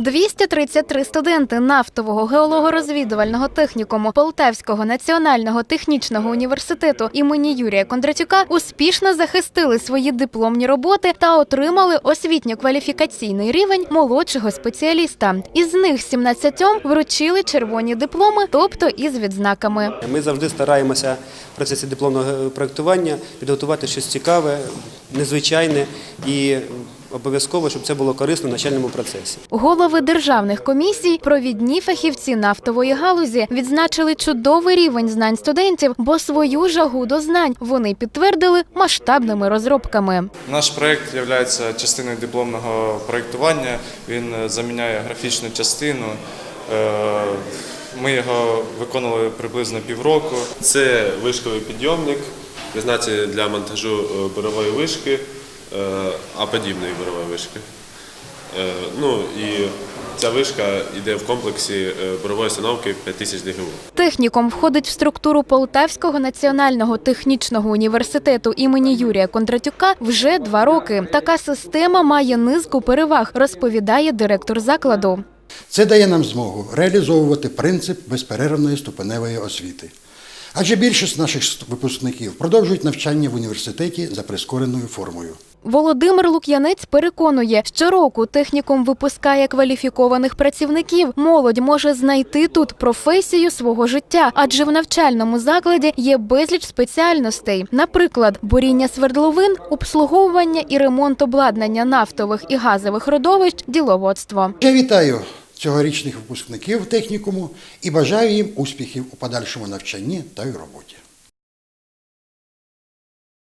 233 студенти нафтового геологорозвідувального технікуму Полтавського національного технічного університету імені Юрія Кондратюка успішно захистили свої дипломні роботи та отримали освітньо-кваліфікаційний рівень молодшого спеціаліста. Із них 17 вручили червоні дипломи, тобто із відзнаками. Ми завжди стараємося в процесі дипломного проєктування підготувати щось цікаве, незвичайне і обов'язково, щоб це було корисно в навчальному процесі. Голови державних комісій, провідні фахівці нафтової галузі відзначили чудовий рівень знань студентів, бо свою жагу до знань вони підтвердили масштабними розробками. Наш проєкт є частиною дипломного проєктування. Він е, заміняє графічну частину. Е, Ми його виконували приблизно півроку. Це вишковий підйомник, призначений для монтажу е, бурової вишки, а подібної бурової вишки. Е, Ну і ця вишка йде в комплексі е, бурової установки 5000 ДГУ. Технікум входить в структуру Полтавського національного технічного університету імені Юрія Кондратюка вже два роки. Така система має низку переваг, розповідає директор закладу. Це дає нам змогу реалізовувати принцип безперервної ступеневої освіти. Адже більшість наших випускників продовжують навчання в університеті за прискореною формою. Володимир Лук'янець переконує, щороку технікум випускає кваліфікованих працівників. Молодь може знайти тут професію свого життя, адже в навчальному закладі є безліч спеціальностей, наприклад, буріння свердловин, обслуговування і ремонт обладнання нафтових і газових родовищ, діловодство. Я вітаю цьогорічних випускників технікуму і бажаю їм успіхів у подальшому навчанні та й роботі.